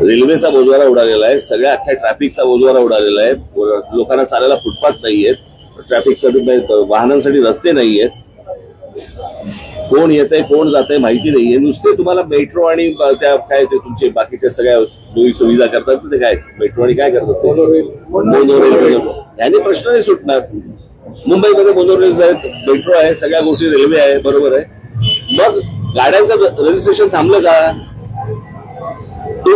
रेल्वेचा बोजवारा उडालेला आहे. सगळ्या अख्ख्या ट्रॅफिकचा बोजवारा उडालेला आहे. लोकांना चालायला फुटपाथ नाहीयेत. ट्रॅफिकसाठी वाहनांसाठी रस्ते नाहीयेत. कोण येत आहे कोण जात आहे माहिती नाहीये. नुसते तुम्हाला मेट्रो आणि त्या काय ते तुमचे बाकीच्या सगळ्या सोयी सुविधा करतात ते काय? मेट्रो आणि काय करतात ते? मोनोरेल. याने प्रश्न नाही सुटणार. मुंबईमध्ये मोनोरेल्स आहेत मेट्रो आहे सगळ्या गोष्टी रेल्वे आहे बरोबर आहे. मग गाड्यांचं रजिस्ट्रेशन थांबलं का? टू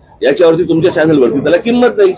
याच्यावरती तुमच्या चॅनलवरती त्याला किंमत नाही.